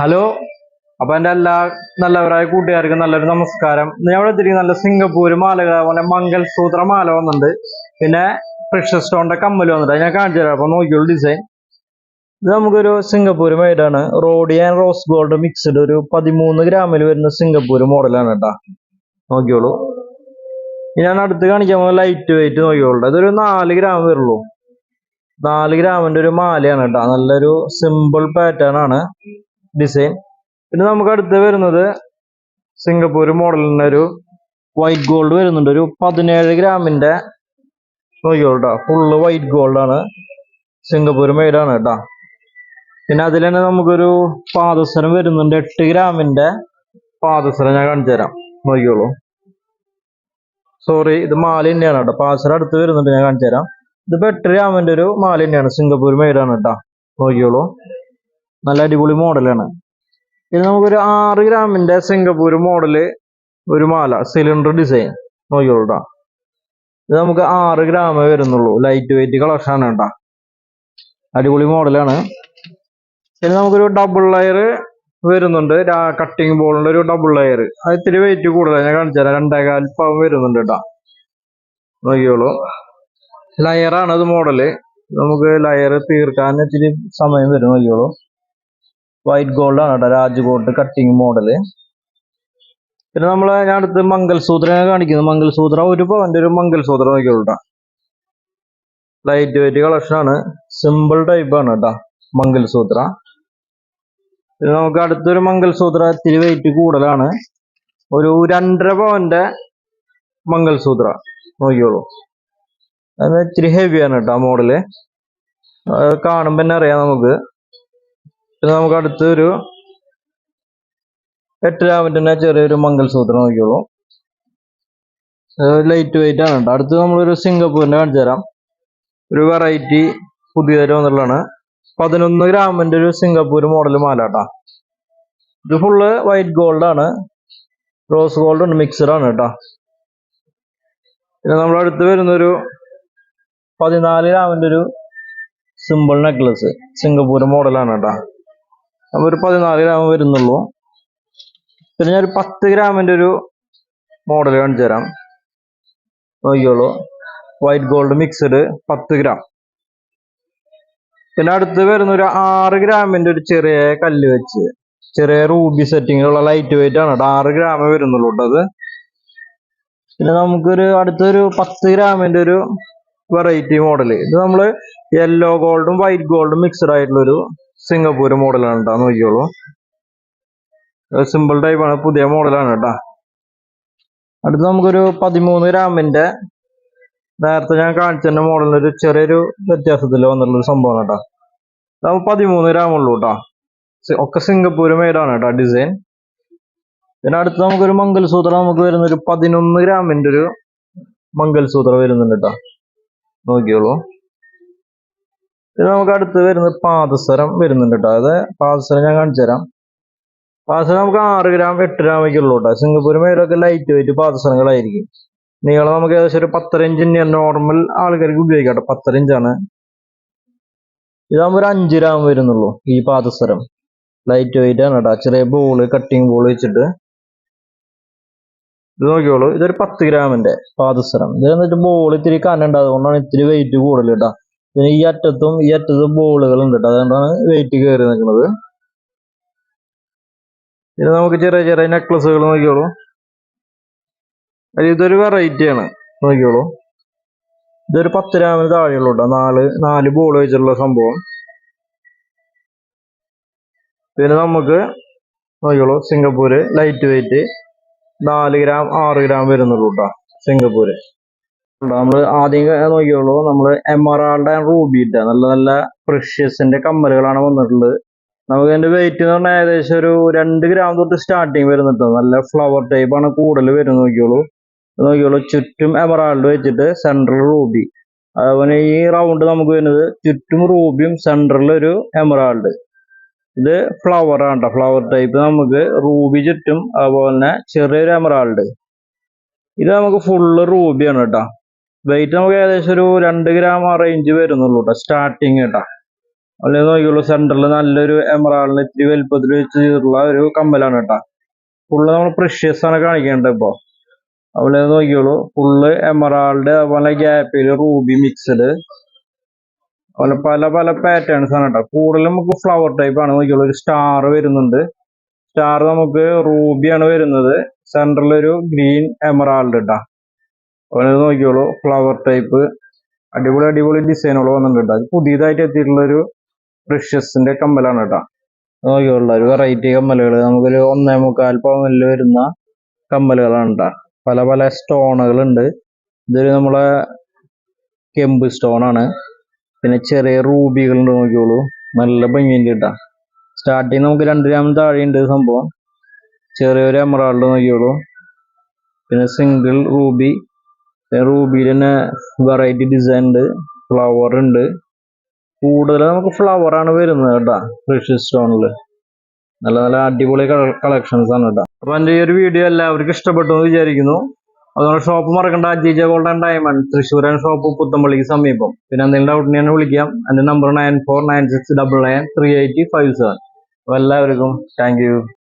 Hello അപ്പൊ എന്റെ എല്ലാ നല്ലവരായ കൂട്ടുകാർക്കും നല്ലൊരു നമസ്കാരം. ഞാൻ ഇവിടെ നല്ല സിംഗപ്പൂർ മാലകൾ അതുപോലെ മംഗൾസൂത്ര മാല വന്നിട്ടുണ്ട്. പിന്നെ പ്രഷർ സ്റ്റോണിന്റെ കമ്മൽ വന്നിട്ട് ഞാൻ കാണിച്ചു തരാം. അപ്പൊ നോക്കിയുള്ള ഡിസൈൻ ഇത് നമുക്കൊരു സിംഗപ്പൂർ മെയ്ഡാണ് റോഡി ആൻഡ് റോസ് ഗോൾഡ് മിക്സ്ഡ് ഒരു പതിമൂന്ന് ഗ്രാമിൽ വരുന്ന സിംഗപ്പൂർ മോഡലാണ് കേട്ടാ. നോക്കിയോളൂ ഇനി ഞാൻ അടുത്ത് കാണിക്കാൻ ലൈറ്റ് വെയിറ്റ് നോക്കിയോളൂ അതൊരു നാല് ഗ്രാം വരുള്ളൂ. നാല് ഗ്രാമിന്റെ ഒരു മാലയാണ് കേട്ടോ. നല്ലൊരു സിമ്പിൾ പാറ്റേൺ ആണ്. ഡിസൈൻ പിന്നെ നമുക്ക് അടുത്ത് വരുന്നത് സിംഗപ്പൂർ മോഡലിന്റെ ഒരു വൈറ്റ് ഗോൾഡ് വരുന്നുണ്ട്. ഒരു പതിനേഴ് ഗ്രാമിന്റെ നോക്കിയോളൂ കേട്ടോ ഫുള്ള് വൈറ്റ് ഗോൾഡ് ആണ് സിംഗപ്പൂർ മെയ്ഡാണ് കേട്ടോ പിന്നെ അതിൽ തന്നെ നമുക്കൊരു പാദസരം വരുന്നുണ്ട്. എട്ട് ഗ്രാമിന്റെ പാദസരം ഞാൻ കാണിച്ചു തരാം. നോക്കിയോളൂ സോറി ഇത് മാല തന്നെയാണ് കേട്ടോ പാദസരം അടുത്ത് വരുന്നുണ്ട് ഞാൻ കാണിച്ചു തരാം. ഇത് എട്ട് ഗ്രാമിന്റെ ഒരു മാല തന്നെയാണ് സിംഗപ്പൂർ മെയ്ഡാണ് കേട്ടോ നോക്കിയോളൂ നല്ല അടിപൊളി മോഡലാണ്. ഇനി നമുക്കൊരു ആറ് ഗ്രാമിന്റെ സിംഗപ്പൂർ മോഡൽ ഒരു മാല സിലിണ്ടർ ഡിസൈൻ. നോക്കിയോളൂ കേട്ടോ ഇത് നമുക്ക് ആറ് ഗ്രാമേ വരുന്നുള്ളൂ. ലൈറ്റ് വെയിറ്റ് കളക്ഷനാണ് കേട്ടോ. അടിപൊളി മോഡലാണ്. ഇനി നമുക്കൊരു ഡബിൾ ലെയർ വരുന്നുണ്ട്. കട്ടിങ് ബോളിന്റെ ഒരു ഡബിൾ ലെയർ അത് ഇത്തിരി വെയിറ്റ് കൂടുതലാണ് ഞാൻ കാണിച്ചു തരാം. രണ്ടേകാൽ പവൻ വരുന്നുണ്ട് കേട്ടോ. നോക്കിയോളൂ ലെയറാണ് അത് മോഡൽ നമുക്ക് ലെയർ തീർക്കാൻ ഇച്ചിരി സമയം വരും. നോക്കിയോളൂ വൈറ്റ് ഗോൾഡ് ആണ് കേട്ടോ രാജ്കോട്ട് കട്ടിങ് മോഡൽ പിന്നെ നമ്മൾ ഞാൻ അടുത്ത് മംഗൾസൂത്രം കാണിക്കുന്നത് മംഗൾസൂത്രം ഒരു പവന്റെ ഒരു മംഗൾസൂത്രം നോക്കിയോളൂ ലൈറ്റ് വെയിറ്റ് കളക്ഷൻ ആണ്. സിമ്പിൾ ടൈപ്പ് ആണ് കേട്ടോ മംഗൾസൂത്ര. പിന്നെ നമുക്ക് അടുത്തൊരു മംഗൽസൂത്ര ഇത്തിരി വെയിറ്റ് കൂടുതലാണ്. ഒരു രണ്ടര പവന്റെ മംഗൽസൂത്ര നോക്കിയോളൂ അത് ഇത്തിരി ഹെവിയാണ് കേട്ടോ മോഡൽ കാണുമ്പോൾ തന്നെ അറിയാം നമുക്ക്. പിന്നെ നമുക്ക് അടുത്തൊരു എട്ട് തന്നെ ചെറിയൊരു മംഗൾസൂത്രം നോക്കിയോളൂ ലൈറ്റ് വെയിറ്റ് ആണ് കേട്ടോ. അടുത്ത് നമ്മളൊരു സിംഗപ്പൂരിന്റെ കാണിച്ചു തരാം. ഒരു വെറൈറ്റി പുതിയതായിട്ട് എന്നുള്ളതാണ്. പതിനൊന്ന് ഗ്രാമിന്റെ ഒരു സിംഗപ്പൂർ മോഡൽ മാല കേട്ടോ. ഇത് ഫുള്ള് വൈറ്റ് ഗോൾഡ് ആണ്. റോസ് ഗോൾഡ് ഉണ്ട് മിക്സഡ് ആണ് കേട്ടോ. പിന്നെ നമ്മുടെ അടുത്ത് വരുന്ന ഒരു പതിനാല് ഗ്രാമിന്റെ ഒരു സിമ്പിൾ നെക്ലസ് സിംഗപ്പൂർ മോഡലാണ് കേട്ടോ. ഒരു പതിനാല് ഗ്രാം വരുന്നുള്ളൂ. പിന്നെ ഞാൻ ഒരു പത്ത് ഗ്രാമിന്റെ ഒരു മോഡൽ കാണിച്ചു തരാം. നോക്കിയോളൂ വൈറ്റ് ഗോൾഡ് മിക്സഡ് പത്ത് ഗ്രാം പിന്നെ അടുത്ത് വരുന്ന ഒരു ആറ് ഗ്രാമിന്റെ ഒരു ചെറിയ കല്ല് വെച്ച്. ചെറിയ റൂബി സെറ്റിങ്ങിലുള്ള ലൈറ്റ് വെയിറ്റ് ആണ് ആറ് ഗ്രാമേ വരുന്നുള്ളൂ അത്. പിന്നെ നമുക്കൊരു അടുത്തൊരു പത്ത് ഗ്രാമിന്റെ ഒരു വെറൈറ്റി മോഡൽ ഇത് നമ്മൾ യെല്ലോ ഗോൾഡും വൈറ്റ് ഗോൾഡും മിക്സഡ് ആയിട്ടുള്ള ഒരു സിംഗപ്പൂർ മോഡലാണ് കേട്ടോ നോക്കിയോളൂ സിമ്പിൾ ടൈപ്പ് ആണ് പുതിയ മോഡലാണ് കേട്ടോ അടുത്ത് നമുക്കൊരു പതിമൂന്ന് ഗ്രാമിന്റെ നേരത്തെ ഞാൻ കാണിച്ച തന്നെ മോഡലിന് ഒരു ചെറിയൊരു വ്യത്യാസത്തിൽ വന്നിട്ടുള്ള സംഭവമാണ് കേട്ടോ അതാവുമ്പോൾ പതിമൂന്ന് ഗ്രാം ഉള്ളൂ കേട്ടോ ഒക്കെ സിംഗപ്പൂർ മെയ്ഡാണ് കേട്ടോ ഡിസൈൻ പിന്നെ അടുത്ത് നമുക്കൊരു മംഗൽസൂത്രം നമുക്ക് വരുന്ന ഒരു പതിനൊന്ന് ഗ്രാമിന്റെ ഒരു മംഗൽസൂത്രം വരുന്നുണ്ട് കേട്ടോ നോക്കിയോളൂ പിന്നെ നമുക്ക് അടുത്ത് വരുന്നത് പാദസരം വരുന്നുണ്ട് കേട്ടോ അതെ പാദസരം ഞാൻ കാണിച്ചു തരാം. പാദസരം നമുക്ക് ആറ് ഗ്രാം എട്ട് ഗ്രാം ഒക്കെ ഉള്ളൂ കേട്ടോ സിംഗപ്പൂർ മേലൊക്കെ ലൈറ്റ് വെയിറ്റ് പാദസരങ്ങളായിരിക്കും നീളം നമുക്ക് ഏകദേശം ഒരു പത്തര ഇഞ്ച് നോർമൽ ആൾക്കാർക്ക് ഉപയോഗിക്കാം കേട്ടോ പത്തര ഇഞ്ചാണ് ഇതാകുമ്പോൾ ഒരു അഞ്ച് ഗ്രാം വരുന്നുള്ളൂ ഈ പാദസരം ലൈറ്റ് വെയിറ്റ് ആണ് കേട്ടോ ചെറിയ ബോൾ കട്ടിങ് ബോൾ വെച്ചിട്ട്. ഇത് നോക്കിയോളൂ ഇതൊരു പത്ത് ഗ്രാമിന്റെ പാദസരം ഇത് എന്നിട്ട് ബോൾ ഇത്തിരി കനുണ്ട് അതുകൊണ്ടാണ് ഇത്തിരി വെയിറ്റ് കൂടുതൽ കേട്ടോ പിന്നെ ഈ അറ്റത്തും ഈ അറ്റത്തും ബോളുകൾ ഉണ്ട് കേട്ടോ അതുകൊണ്ടാണ് വെയിറ്റ് കയറി നിൽക്കുന്നത്. പിന്നെ നമുക്ക് ചെറിയ ചെറിയ നെക്ലസുകൾ നോക്കിയോളൂ അതിൽ ഇതൊരു വെറൈറ്റി ആണ്. നോക്കിയോളൂ ഇതൊരു പത്ത് ഗ്രാമിന് താഴെയുള്ളൂ കേട്ടോ നാല് നാല് ബോൾ വെച്ചിട്ടുള്ള സംഭവം. പിന്നെ നമുക്ക് നോക്കിയോളൂ സിംഗപ്പൂര് ലൈറ്റ് വെയിറ്റ് നാല് ഗ്രാം ആറ് ഗ്രാം വരുന്നുള്ളൂ കേട്ടോ സിംഗപ്പൂര്. നമ്മൾ ആദ്യം നോക്കിയോളൂ നമ്മൾ ആർ ആളുടെ റൂബിയുടെ നല്ല നല്ല പ്രഷ്യസിന്റെ കമ്മലുകളാണ് വന്നിട്ടുള്ളത്. നമുക്ക് അതിന്റെ വെയിറ്റ് എന്ന് പറഞ്ഞാൽ ഏകദേശം ഒരു രണ്ട് ഗ്രാം തൊട്ട് സ്റ്റാർട്ടിങ് വരുന്നുണ്ട് നല്ല ഫ്ലവർ ടൈപ്പ് ആണ് കൂടുതൽ വരുന്നത് നോക്കിയോളൂ. നോക്കിയോളൂ ചുറ്റും എമറാൾഡ് വെച്ചിട്ട് സെൻട്രൽ റൂബി അതുപോലെ ഈ റൗണ്ട് നമുക്ക് വരുന്നത് ചുറ്റും റൂബിയും സെൻട്രലിൽ ഒരു എമറാൾഡ് ഇത് ഫ്ലവർ ആണ് ഫ്ലവർ ടൈപ്പ് നമുക്ക് റൂബി ചുറ്റും അതുപോലെ തന്നെ ചെറിയൊരു എമറാൾഡ് ഇത് നമുക്ക് ഫുള്ള് റൂബിയാണ് കേട്ടോ വെയിറ്റ് നമുക്ക് ഏകദേശം ഒരു രണ്ട് ഗ്രാം ആ റേഞ്ച് വരുന്നുള്ളൂ കേട്ടോ സ്റ്റാർട്ടിങ് കേട്ടോ അല്ലെങ്കിൽ നോക്കിയുള്ളൂ സെന്ററിൽ നല്ലൊരു എമറാളിന് ഇത്തിരി വലുപ്പത്തിൽ വെച്ച് ചെയ്തിട്ടുള്ള ഒരു കമ്മലാണ് കേട്ടോ ഫുള്ള് നമ്മൾ പ്രഷ്യസ് ആണ് കാണിക്കേണ്ടത് ഇപ്പോൾ അവിടെ നോക്കിയോളൂ ഫുള്ള് എമറാൾഡ് അതുപോലെ ഗ്യാപ്പിൽ റൂബി മിക്സഡ് അതുപോലെ പല പല പാറ്റേൺസ് ആണ് കേട്ടോ കൂടുതലും നമുക്ക് ഫ്ലവർ ടൈപ്പ് ആണ് നോക്കിയോളൂ ഒരു സ്റ്റാർ വരുന്നുണ്ട്. സ്റ്റാർ നമുക്ക് റൂബിയാണ് വരുന്നത്. സെൻട്രൽ ഒരു ഗ്രീൻ എമറാൾഡ് കേട്ടോ ഇത് നോക്കിയോളൂ ഫ്ലവർ ടൈപ്പ് അടിപൊളി അടിപൊളി ഡിസൈനുകൾ വന്നിട്ടുണ്ട് അത് പുതിയതായിട്ട് എത്തിയിട്ടുള്ളൊരു ഒരു പ്രഷ്യസിന്റെ കമ്മലാണ് കേട്ടോ. നോക്കിയുള്ള ഒരു വെറൈറ്റി കമ്മലുകൾ. നമുക്കൊരു ഒന്നേ മുക്കാൽ പവനിൽ വരുന്ന കമ്മലുകളാണ് കേട്ടോ. പല പല സ്റ്റോണുകൾ ഉണ്ട് ഇതൊരു നമ്മളെ കെമ്പ് സ്റ്റോൺ ആണ് പിന്നെ ചെറിയ റൂബികൾ ഉണ്ട് നോക്കിയോളൂ നല്ല ഭംഗിയുണ്ട് കേട്ടോ. സ്റ്റാർട്ടിങ് നമുക്ക് രണ്ട് താഴെ ഉണ്ട് സംഭവം. ചെറിയൊരു എമറാൾഡ് നോക്കിയോളൂ പിന്നെ സിംഗിൾ റൂബി റൂബിയിൽ തന്നെ വെറൈറ്റി ഡിസൈൻ ഉണ്ട് ഫ്ലവർ ഉണ്ട്. കൂടുതൽ നമുക്ക് ഫ്ലവർ ആണ് വരുന്നത് കേട്ടോ ഫ്രഷ് സ്റ്റോണിൽ നല്ല നല്ല അടിപൊളി കളക്ഷൻസ് ആണ് കേട്ടോ. അപ്പൊ എന്റെ ഈ ഒരു വീഡിയോ എല്ലാവർക്കും ഇഷ്ടപ്പെട്ടു എന്ന് വിചാരിക്കുന്നു. അതുകൊണ്ട് ഷോപ്പ് മറക്കണ്ട അജീജ ഗോൾഡൻ ഡയമണ്ട് തൃശ്ശൂരൻ ഷോപ്പ് പുത്തമ്പള്ളിക്ക് സമീപം. പിന്നെ എന്തെങ്കിലും ഡൗട്ട് ഞാൻ വിളിക്കാം. എന്റെ number nine four nine six double nine three eight five seven അപ്പോൾ എല്ലാവർക്കും താങ്ക് യു